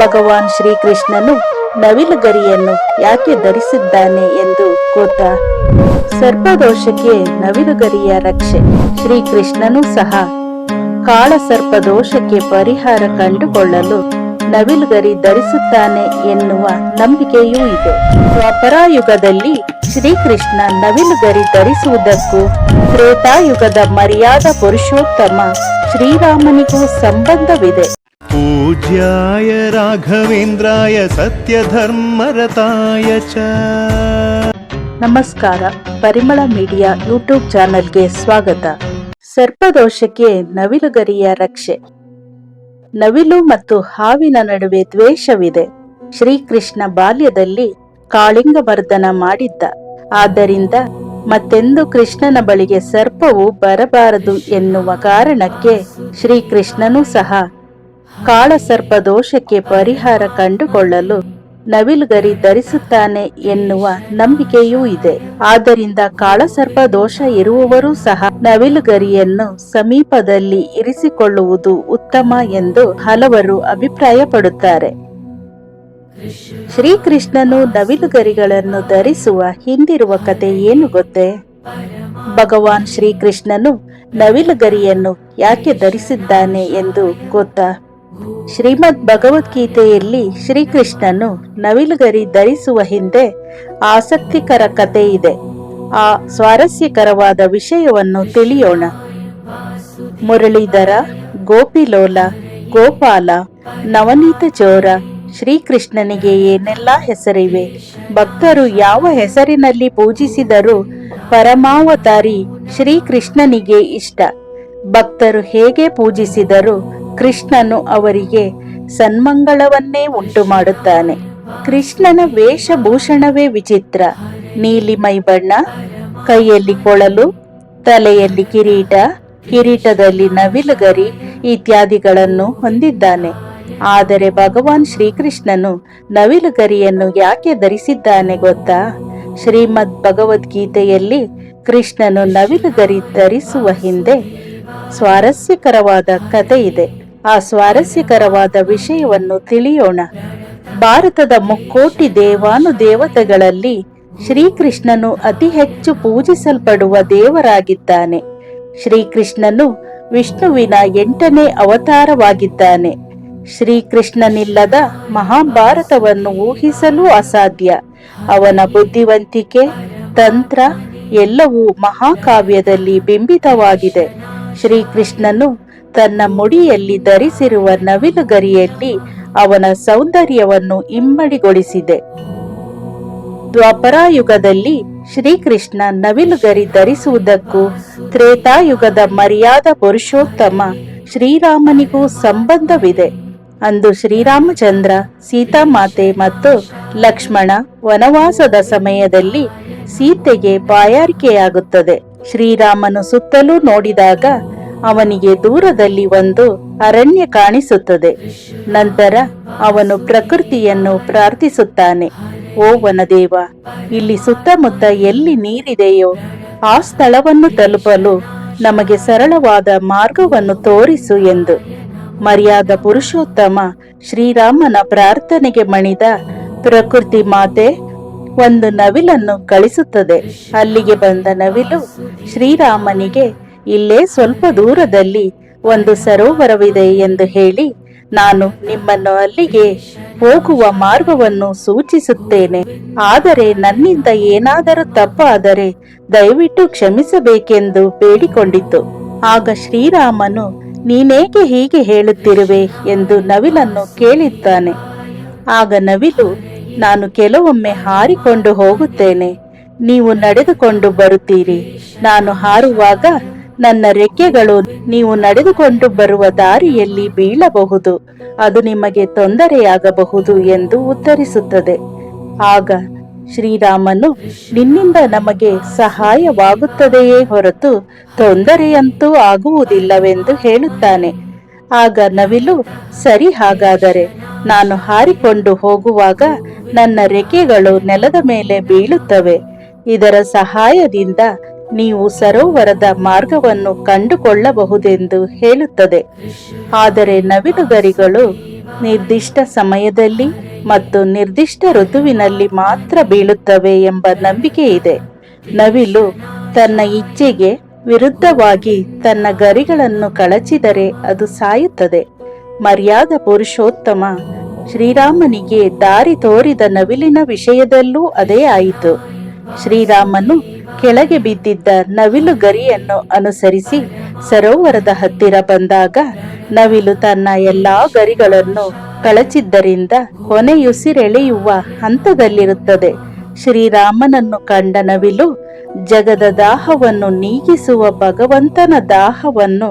ಭಗವಾನ್ ಶ್ರೀಕೃಷ್ಣನು ನವಿಲುಗರಿಯನ್ನು ಯಾಕೆ ಧರಿಸಿದ್ದಾನೆ ಎಂದು ಕೂತ ಸರ್ಪದೋಷಕ್ಕೆ ನವಿಲುಗರಿಯ ರಕ್ಷೆ. ಶ್ರೀಕೃಷ್ಣನು ಸಹ ಕಾಳ ಸರ್ಪದೋಷಕ್ಕೆ ಪರಿಹಾರ ಕಂಡುಕೊಳ್ಳಲು ನವಿಲುಗರಿ ಧರಿಸುತ್ತಾನೆ ಎನ್ನುವ ನಂಬಿಕೆಯೂ ಇದೆ. ದ್ವಾಪರಾಯುಗದಲ್ಲಿ ಶ್ರೀಕೃಷ್ಣ ನವಿಲುಗರಿ ಧರಿಸುವುದಕ್ಕೂ ತ್ರೇತಾಯುಗದ ಮರ್ಯಾದ ಪುರುಷೋತ್ತಮ ಶ್ರೀರಾಮನಿಗೂ ಸಂಬಂಧವಿದೆ. पूज्याय राघवेन्द्राय सत्यधर्मरताय च ನಮಸ್ಕಾರ ಪರಿಮಳ ಮೀಡಿಯಾ ಯೂಟ್ಯೂಬ್ ಚಾನೆಲ್ಗೆ ಸ್ವಾಗತ ಸರ್ಪದೋಷಕ್ಕೆ ನವಿಲುಗರಿಯ ರಕ್ಷೆ ನವಿಲು ಮತ್ತು ಹಾವಿನ ನಡುವೆ ದ್ವೇಷವಿದೆ ಶ್ರೀಕೃಷ್ಣ ಬಾಲ್ಯದಲ್ಲಿ ಕಾಳಿಂಗಮರ್ದನ ಮಾಡಿದ್ದ ಆದ್ದರಿಂದ ಮತ್ತೆಂದು ಕೃಷ್ಣನ ಬಳಿಗೆ ಸರ್ಪವು ಬರಬಾರದು ಎನ್ನುವ ಕಾರಣಕ್ಕೆ ಶ್ರೀಕೃಷ್ಣನೂ ಸಹ ಕಾಳಸರ್ಪ ದೋಷಕ್ಕೆ ಪರಿಹಾರ ಕಂಡುಕೊಳ್ಳಲು ನವಿಲುಗರಿ ಧರಿಸುತ್ತಾನೆ ಎನ್ನುವ ನಂಬಿಕೆಯೂ ಇದೆ. ಆದ್ದರಿಂದ ಕಾಳಸರ್ಪ ದೋಷ ಇರುವವರೂ ಸಹ ನವಿಲುಗರಿಯನ್ನು ಸಮೀಪದಲ್ಲಿ ಇರಿಸಿಕೊಳ್ಳುವುದು ಉತ್ತಮ ಎಂದು ಹಲವರು ಅಭಿಪ್ರಾಯಪಡುತ್ತಾರೆ. ಶ್ರೀಕೃಷ್ಣನು ನವಿಲುಗರಿಗಳನ್ನು ಧರಿಸುವ ಹಿಂದಿರುವ ಕತೆ ಏನು ಗೊತ್ತೇ? ಭಗವಾನ್ ಶ್ರೀಕೃಷ್ಣನು ನವಿಲುಗರಿಯನ್ನು ಯಾಕೆ ಧರಿಸಿದ್ದಾನೆ ಎಂದು ಗೊತ್ತಾ? ಶ್ರೀಮದ್ ಭಗವದ್ಗೀತೆಯಲ್ಲಿ ಶ್ರೀಕೃಷ್ಣನು ನವಿಲುಗರಿ ಧರಿಸುವ ಹಿಂದೆ ಆಸಕ್ತಿಕರ ಕಥೆ ಇದೆ. ಆ ಸ್ವಾರಸ್ಯಕರವಾದ ವಿಷಯವನ್ನು ತಿಳಿಯೋಣ. ಮುರಳೀಧರ, ಗೋಪಿಲೋಲ, ಗೋಪಾಲ, ನವನೀತ ಚೋರ, ಶ್ರೀಕೃಷ್ಣನಿಗೆ ಏನೆಲ್ಲ ಹೆಸರಿವೆ? ಭಕ್ತರು ಯಾವ ಹೆಸರಿನಲ್ಲಿ ಪೂಜಿಸಿದರೂ ಪರಮಾವತಾರಿ ಶ್ರೀಕೃಷ್ಣನಿಗೆ ಇಷ್ಟ. ಭಕ್ತರು ಹೇಗೆ ಪೂಜಿಸಿದರೂ? ಕೃಷ್ಣನು ಅವರಿಗೆ ಸನ್ಮಂಗಳವನ್ನೇ ಉಂಟು ಮಾಡುತ್ತಾನೆ ಕೃಷ್ಣನ ವೇಷಭೂಷಣವೇ ವಿಚಿತ್ರ. ನೀಲಿ ಮೈಬಣ್ಣ ಕೈಯಲ್ಲಿ ಕೊಳಲು, ತಲೆಯಲ್ಲಿ ಕಿರೀಟ, ಕಿರೀಟದಲ್ಲಿ ನವಿಲುಗರಿ ಇತ್ಯಾದಿಗಳನ್ನು ಹೊಂದಿದ್ದಾನೆ. ಆದರೆ ಭಗವಾನ್ ಶ್ರೀಕೃಷ್ಣನು ನವಿಲುಗರಿಯನ್ನು ಯಾಕೆ ಧರಿಸಿದ್ದಾನೆ ಗೊತ್ತಾ? ಶ್ರೀಮದ್ ಭಗವದ್ಗೀತೆಯಲ್ಲಿ ಕೃಷ್ಣನು ನವಿಲುಗರಿ ಧರಿಸುವ ಹಿಂದೆ ಸ್ವಾರಸ್ಯಕರವಾದ ಕಥೆ ಇದೆ. ಆ ಸ್ವಾರಸ್ಯಕರವಾದ ವಿಷಯವನ್ನು ತಿಳಿಯೋಣ. ಭಾರತದ ಮುಕ್ಕೋಟಿ ದೇವಾನು ದೇವತೆಗಳಲ್ಲಿ ಶ್ರೀಕೃಷ್ಣನು ಅತಿ ಹೆಚ್ಚು ಪೂಜಿಸಲ್ಪಡುವ ದೇವರಾಗಿದ್ದಾನೆ. ಶ್ರೀಕೃಷ್ಣನು ವಿಷ್ಣುವಿನ ಎಂಟನೇ ಅವತಾರವಾಗಿದ್ದಾನೆ. ಶ್ರೀಕೃಷ್ಣನಿಲ್ಲದ ಮಹಾಭಾರತವನ್ನು ಊಹಿಸಲು ಅಸಾಧ್ಯ. ಅವನ ಬುದ್ಧಿವಂತಿಕೆ, ತಂತ್ರ ಎಲ್ಲವೂ ಮಹಾಕಾವ್ಯದಲ್ಲಿ ಬಿಂಬಿತವಾಗಿದೆ. ಶ್ರೀಕೃಷ್ಣನು ತನ್ನ ಮುಡಿಯಲ್ಲಿ ಧರಿಸಿರುವ ನವಿಲುಗರಿಯಲ್ಲಿ ಅವನ ಸೌಂದರ್ಯವನ್ನು ಇಮ್ಮಡಿಗೊಳಿಸಿದೆ. ದ್ವಾಪರಾಯುಗದಲ್ಲಿ ಶ್ರೀಕೃಷ್ಣ ನವಿಲುಗರಿ ಧರಿಸುವುದಕ್ಕೂ ತ್ರೇತಾಯುಗದ ಮರ್ಯಾದ ಪುರುಷೋತ್ತಮ ಶ್ರೀರಾಮನಿಗೂ ಸಂಬಂಧವಿದೆ. ಅಂದು ಶ್ರೀರಾಮಚಂದ್ರ, ಸೀತಾಮಾತೆ ಮತ್ತು ಲಕ್ಷ್ಮಣ ವನವಾಸದ ಸಮಯದಲ್ಲಿ ಸೀತೆಗೆ ಬಾಯಾರಿಕೆಯಾಗುತ್ತದೆ. ಶ್ರೀರಾಮನು ಸುತ್ತಲೂ ನೋಡಿದಾಗ ಅವನಿಗೆ ದೂರದಲ್ಲಿ ಒಂದು ಅರಣ್ಯ ಕಾಣಿಸುತ್ತದೆ. ನಂತರ ಅವನು ಪ್ರಕೃತಿಯನ್ನು ಪ್ರಾರ್ಥಿಸುತ್ತಾನೆ. ಓ ವನದೇವ, ಇಲ್ಲಿ ಸುತ್ತಮುತ್ತ ಎಲ್ಲಿ ನೀರಿದೆಯೋ ಆ ಸ್ಥಳವನ್ನು ತಲುಪಲು ನಮಗೆ ಸರಳವಾದ ಮಾರ್ಗವನ್ನು ತೋರಿಸು ಎಂದು. ಮರ್ಯಾದ ಪುರುಷೋತ್ತಮ ಶ್ರೀರಾಮನ ಪ್ರಾರ್ಥನೆಗೆ ಮಣಿದ ಪ್ರಕೃತಿ ಮಾತೆ ಒಂದು ನವಿಲನ್ನು ಕಳಿಸುತ್ತದೆ. ಅಲ್ಲಿಗೆ ಬಂದ ನವಿಲು ಶ್ರೀರಾಮನಿಗೆ ಇಲ್ಲೇ ಸ್ವಲ್ಪ ದೂರದಲ್ಲಿ ಒಂದು ಸರೋವರವಿದೆ ಎಂದು ಹೇಳಿ ನಾನು ನಿಮ್ಮನ್ನು ಅಲ್ಲಿಗೆ ಹೋಗುವ ಮಾರ್ಗವನ್ನು ಸೂಚಿಸುತ್ತೇನೆ. ಆದರೆ ನನ್ನಿಂದ ಏನಾದರೂ ತಪ್ಪಾದರೆ ದಯವಿಟ್ಟು ಕ್ಷಮಿಸಬೇಕೆಂದು ಬೇಡಿಕೊಂಡಿತು ಆಗ ಶ್ರೀರಾಮನು, ನೀನೇಕೆ ಹೀಗೆ ಹೇಳುತ್ತಿರುವೆ ಎಂದು ನವಿಲನ್ನು ಕೇಳಿದ್ದಾನೆ. ಆಗ ನವಿಲು, ನಾನು ಕೆಲವೊಮ್ಮೆ ಹಾರಿಕೊಂಡು ಹೋಗುತ್ತೇನೆ. ನೀವು ನಡೆದುಕೊಂಡು ಬರುತ್ತೀರಿ. ನಾನು ಹಾರುವಾಗ ನನ್ನ ರೆಕ್ಕೆಗಳು ನೀವು ನಡೆದುಕೊಂಡು ಬರುವ ದಾರಿಯಲ್ಲಿ ಬೀಳಬಹುದು. ಅದು ನಿಮಗೆ ತೊಂದರೆಯಾಗಬಹುದು ಎಂದು ಉತ್ತರಿಸುತ್ತದೆ. ಆಗ ಶ್ರೀರಾಮನು, ನಿನ್ನಿಂದ ನಮಗೆ ಸಹಾಯವಾಗುತ್ತದೆಯೇ ಹೊರತು ತೊಂದರೆಯಂತೂ ಆಗುವುದಿಲ್ಲವೆಂದು ಹೇಳುತ್ತಾನೆ. ಆಗ ನವಿಲು, ಸರಿ ಹಾಗಾದರೆ ನಾನು ಹಾರಿಕೊಂಡು ಹೋಗುವಾಗ ನನ್ನ ರೆಕ್ಕೆಗಳು ನೆಲದ ಮೇಲೆ ಬೀಳುತ್ತವೆ. ಇದರ ಸಹಾಯದಿಂದ ನೀವು ಸರೋವರದ ಮಾರ್ಗವನ್ನು ಕಂಡುಕೊಳ್ಳಬಹುದೆಂದು ಹೇಳುತ್ತದೆ. ಆದರೆ ನವಿಲುಗರಿಗಳು ನಿರ್ದಿಷ್ಟ ಸಮಯದಲ್ಲಿ ಮತ್ತು ನಿರ್ದಿಷ್ಟ ಋತುವಿನಲ್ಲಿ ಮಾತ್ರ ಬೀಳುತ್ತವೆ ಎಂಬ ನಂಬಿಕೆ ಇದೆ ನವಿಲು ತನ್ನ ಇಚ್ಛೆಗೆ ವಿರುದ್ಧವಾಗಿ ತನ್ನ ಗರಿಗಳನ್ನು ಕಳಚಿದರೆ ಅದು ಸಾಯುತ್ತದೆ. ಮರ್ಯಾದ ಪುರುಷೋತ್ತಮ ಶ್ರೀರಾಮನಿಗೆ ದಾರಿ ತೋರಿದ ನವಿಲಿನ ವಿಷಯದಲ್ಲೂ ಅದೇ ಆಯಿತು. ಶ್ರೀರಾಮನು ಕೆಳಗೆ ಬಿದ್ದಿದ್ದ ನವಿಲು ಗರಿಯನ್ನು ಅನುಸರಿಸಿ ಸರೋವರದ ಹತ್ತಿರ ಬಂದಾಗ ನವಿಲು ತನ್ನ ಎಲ್ಲಾ ಗರಿಗಳನ್ನು ಕಳಚಿದ್ದರಿಂದ ಕೊನೆಯುಸಿರೆಳೆಯುವ ಹಂತದಲ್ಲಿರುತ್ತದೆ. ಶ್ರೀರಾಮನನ್ನು ಕಂಡ ನವಿಲು ಜಗದ ದಾಹವನ್ನು ನೀಗಿಸುವ ಭಗವಂತನ ದಾಹವನ್ನು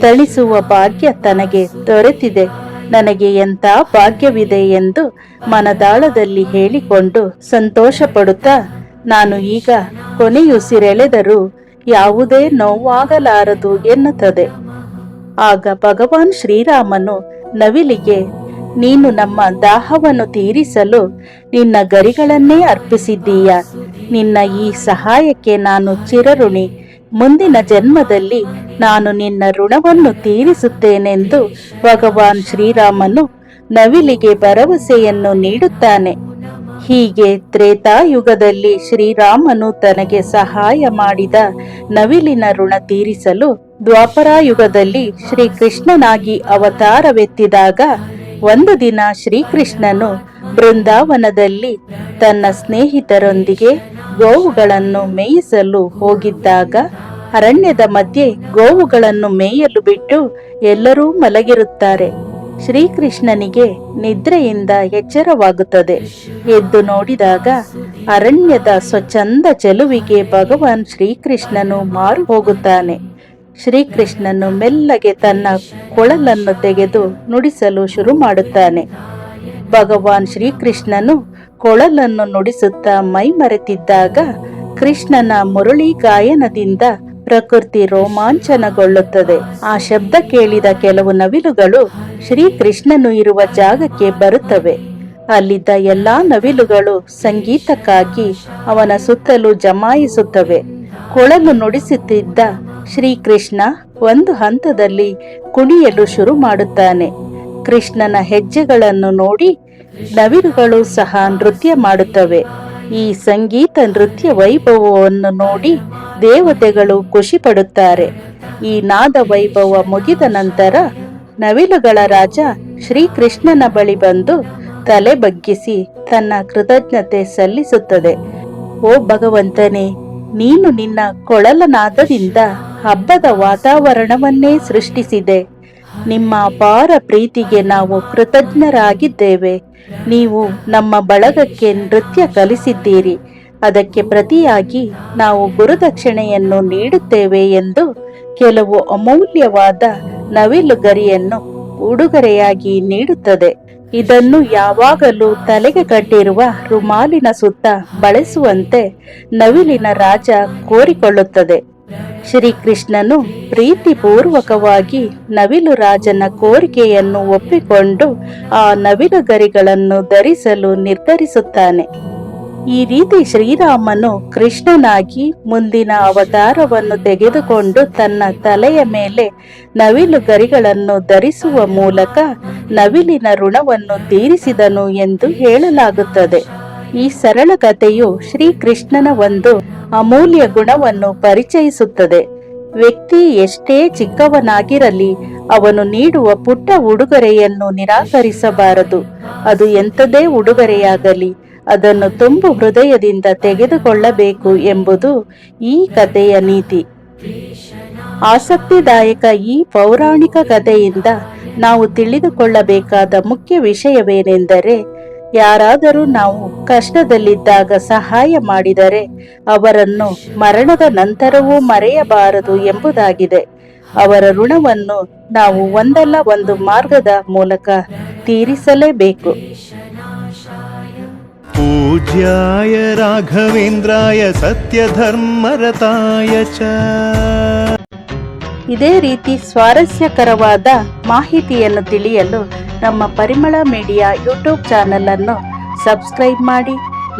ತಳಿಸುವ ಭಾಗ್ಯ ತನಗೆ ದೊರೆತಿದೆ. ನನಗೆ ಎಂಥ ಭಾಗ್ಯವಿದೆ ಎಂದು ಮನದಾಳದಲ್ಲಿ ಹೇಳಿಕೊಂಡು ಸಂತೋಷ ಪಡುತ್ತಾ ನಾನು ಈಗ ಕೊನೆಯುಸಿರೆಳೆದರೂ ಯಾವುದೇ ನೋವಾಗಲಾರದು ಎನ್ನುತ್ತದೆ. ಆಗ ಭಗವಾನ್ ಶ್ರೀರಾಮನು, ನವಿಲಿಗೆ, ನೀನು ನಮ್ಮ ದಾಹವನ್ನು ತೀರಿಸಲು ನಿನ್ನ ಗರಿಗಳನ್ನೇ ಅರ್ಪಿಸಿದ್ದೀಯ? ನಿನ್ನ ಈ ಸಹಾಯಕ್ಕೆ ನಾನು ಚಿರಋಣಿ. ಮುಂದಿನ ಜನ್ಮದಲ್ಲಿ ನಾನು ನಿನ್ನ ಋಣವನ್ನು ತೀರಿಸುತ್ತೇನೆಂದು ಭಗವಾನ್ ಶ್ರೀರಾಮನು ನವಿಲಿಗೆ ಭರವಸೆಯನ್ನು ನೀಡುತ್ತಾನೆ. ಹೀಗೆ ತ್ರೇತಾಯುಗದಲ್ಲಿ ಶ್ರೀರಾಮನು ತನಗೆ ಸಹಾಯ ಮಾಡಿದ ನವಿಲಿನ ಋಣ ತೀರಿಸಲು ದ್ವಾಪರಾಯುಗದಲ್ಲಿ ಶ್ರೀಕೃಷ್ಣನಾಗಿ ಅವತಾರವೆತ್ತಿದಾಗ ಒಂದು ದಿನ ಶ್ರೀಕೃಷ್ಣನು ಬೃಂದಾವನದಲ್ಲಿ ತನ್ನ ಸ್ನೇಹಿತರೊಂದಿಗೆ ಗೋವುಗಳನ್ನು ಮೇಯಿಸಲು ಹೋಗಿದ್ದಾಗ ಅರಣ್ಯದ ಮಧ್ಯೆ ಗೋವುಗಳನ್ನು ಮೇಯಲು ಬಿಟ್ಟು ಎಲ್ಲರೂ ಮಲಗಿರುತ್ತಾರೆ. ಶ್ರೀಕೃಷ್ಣನಿಗೆ ನಿದ್ರೆಯಿಂದ ಎಚ್ಚರವಾಗುತ್ತದೆ. ಎದ್ದು ನೋಡಿದಾಗ ಅರಣ್ಯದ ಸ್ವಚ್ಛಂದ ಚೆಲುವಿಗೆ ಭಗವಾನ್ ಶ್ರೀಕೃಷ್ಣನು ಮಾರು ಹೋಗುತ್ತಾನೆ. ಶ್ರೀಕೃಷ್ಣನು ಮೆಲ್ಲಗೆ ತನ್ನ ಕೊಳಲನ್ನು ತೆಗೆದು ನುಡಿಸಲು ಶುರು ಮಾಡುತ್ತಾನೆ. ಭಗವಾನ್ ಶ್ರೀಕೃಷ್ಣನು ಕೊಳಲನ್ನು ನುಡಿಸುತ್ತಾ ಮೈಮರೆತಿದ್ದಾಗ ಕೃಷ್ಣನ ಮುರಳಿ ಗಾಯನದಿಂದ ಪ್ರಕೃತಿ ರೋಮಾಂಚನಗೊಳ್ಳುತ್ತದೆ. ಆ ಶಬ್ದ ಕೇಳಿದ ಕೆಲವು ನವಿಲುಗಳು ಶ್ರೀಕೃಷ್ಣನು ಇರುವ ಜಾಗಕ್ಕೆ ಬರುತ್ತವೆ. ಅಲ್ಲಿದ್ದ ಎಲ್ಲಾ ನವಿಲುಗಳು ಸಂಗೀತಕ್ಕಾಗಿ ಅವನ ಸುತ್ತಲೂ ಜಮಾಯಿಸುತ್ತವೆ. ಕೊಳಲು ನುಡಿಸುತ್ತಿದ್ದ ಶ್ರೀಕೃಷ್ಣ ಒಂದು ಹಂತದಲ್ಲಿ ಕುಣಿಯಲು ಶುರು ಮಾಡುತ್ತಾನೆ. ಕೃಷ್ಣನ ಹೆಜ್ಜೆಗಳನ್ನು ನೋಡಿ ನವಿಲುಗಳು ಸಹ ನೃತ್ಯ ಮಾಡುತ್ತವೆ. ಈ ಸಂಗೀತ ನೃತ್ಯ ವೈಭವವನ್ನು ನೋಡಿ ದೇವತೆಗಳು ಖುಷಿ ಪಡುತ್ತಾರೆ ಈ ನಾದ ವೈಭವ ಮುಗಿದ ನಂತರ ನವಿಲುಗಳ ರಾಜ ಶ್ರೀಕೃಷ್ಣನ ಬಳಿ ಬಂದು ತಲೆ ಬಗ್ಗಿಸಿ ತನ್ನ ಕೃತಜ್ಞತೆ ಸಲ್ಲಿಸುತ್ತದೆ. ಓ ಭಗವಂತನೇ, ನೀನು ನಿನ್ನ ಕೊಳಲನಾದದಿಂದ ಹಬ್ಬದ ವಾತಾವರಣವನ್ನೇ ಸೃಷ್ಟಿಸಿದೆ. ನಿಮ್ಮ ಅಪಾರ ಪ್ರೀತಿಗೆ ನಾವು ಕೃತಜ್ಞರಾಗಿದ್ದೇವೆ. ನೀವು ನಮ್ಮ ಬಳಗಕ್ಕೆ ನೃತ್ಯ ಕಲಿಸಿದ್ದೀರಿ. ಅದಕ್ಕೆ ಪ್ರತಿಯಾಗಿ ನಾವು ಗುರುದಕ್ಷಿಣೆಯನ್ನು ನೀಡುತ್ತೇವೆ ಎಂದು ಕೆಲವು ಅಮೂಲ್ಯವಾದ ನವಿಲು ಗರಿಯನ್ನು ಉಡುಗೊರೆಯಾಗಿ ನೀಡುತ್ತದೆ. ಇದನ್ನು ಯಾವಾಗಲೂ ತಲೆಗೆ ಕಟ್ಟಿರುವ ರುಮಾಲಿನ ಸುತ್ತ ಬಳಸುವಂತೆ ನವಿಲಿನ ರಾಜ ಕೋರಿಕೊಳ್ಳುತ್ತದೆ. ಶ್ರೀಕೃಷ್ಣನು ಪ್ರೀತಿಪೂರ್ವಕವಾಗಿ ನವಿಲು ರಾಜನ ಕೋರಿಕೆಯನ್ನು ಒಪ್ಪಿಕೊಂಡು ಆ ನವಿಲು ಗರಿಗಳನ್ನು ಧರಿಸಲು ನಿರ್ಧರಿಸುತ್ತಾನೆ. ಈ ರೀತಿ ಶ್ರೀರಾಮನು ಕೃಷ್ಣನಾಗಿ ಮುಂದಿನ ಅವತಾರವನ್ನು ತೆಗೆದುಕೊಂಡು ತನ್ನ ತಲೆಯ ಮೇಲೆ ನವಿಲು ಗರಿಗಳನ್ನು ಧರಿಸುವ ಮೂಲಕ ನವಿಲಿನ ಋಣವನ್ನು ತೀರಿಸಿದನು ಎಂದು ಹೇಳಲಾಗುತ್ತದೆ. ಈ ಸರಳ ಕಥೆಯು ಶ್ರೀಕೃಷ್ಣನ ಒಂದು ಅಮೂಲ್ಯ ಗುಣವನ್ನು ಪರಿಚಯಿಸುತ್ತದೆ. ವ್ಯಕ್ತಿ ಎಷ್ಟೇ ಚಿಕ್ಕವನಾಗಿರಲಿ, ಅವನು ನೀಡುವ ಪುಟ್ಟ ಉಡುಗೊರೆಯನ್ನು ನಿರಾಕರಿಸಬಾರದು. ಅದು ಎಂಥದೇ ಉಡುಗೊರೆಯಾಗಲಿ, ಅದನ್ನು ತುಂಬು ಹೃದಯದಿಂದ ತೆಗೆದುಕೊಳ್ಳಬೇಕು ಎಂಬುದು ಈ ಕಥೆಯ ನೀತಿ. ಆಸಕ್ತಿದಾಯಕ ಈ ಪೌರಾಣಿಕ ಕಥೆಯಿಂದ ನಾವು ತಿಳಿದುಕೊಳ್ಳಬೇಕಾದ ಮುಖ್ಯ ವಿಷಯವೇನೆಂದರೆ ಯಾರಾದರೂ ನಾವು ಕಷ್ಟದಲ್ಲಿದ್ದಾಗ ಸಹಾಯ ಮಾಡಿದರೆ ಅವರನ್ನು ಮರಣದ ನಂತರವೂ ಮರೆಯಬಾರದು ಎಂಬುದಾಗಿದೆ ಅವರ ಋಣವನ್ನು ನಾವು ಒಂದಲ್ಲ ಒಂದು ಮಾರ್ಗದ ಮೂಲಕ ತೀರಿಸಲೇಬೇಕು पूज्याय राघवेन्द्राय सत्यधर्मरताय च ಇದೇ ರೀತಿ ಸ್ವಾರಸ್ಯಕರವಾದ ಮಾಹಿತಿಯನ್ನು ತಿಳಿಯಲು ನಮ್ಮ ಪರಿಮಳ ಮೀಡಿಯಾ ಯೂಟ್ಯೂಬ್ ಅನ್ನು ಸಬ್ಸ್ಕ್ರೈಬ್ ಮಾಡಿ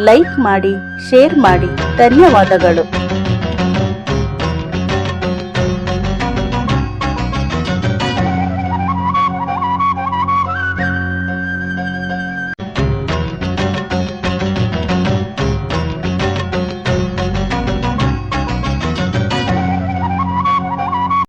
ಲೈಕ್ ಮಾಡಿ ಶೇರ್ ಮಾಡಿ. ಧನ್ಯವಾದಗಳು.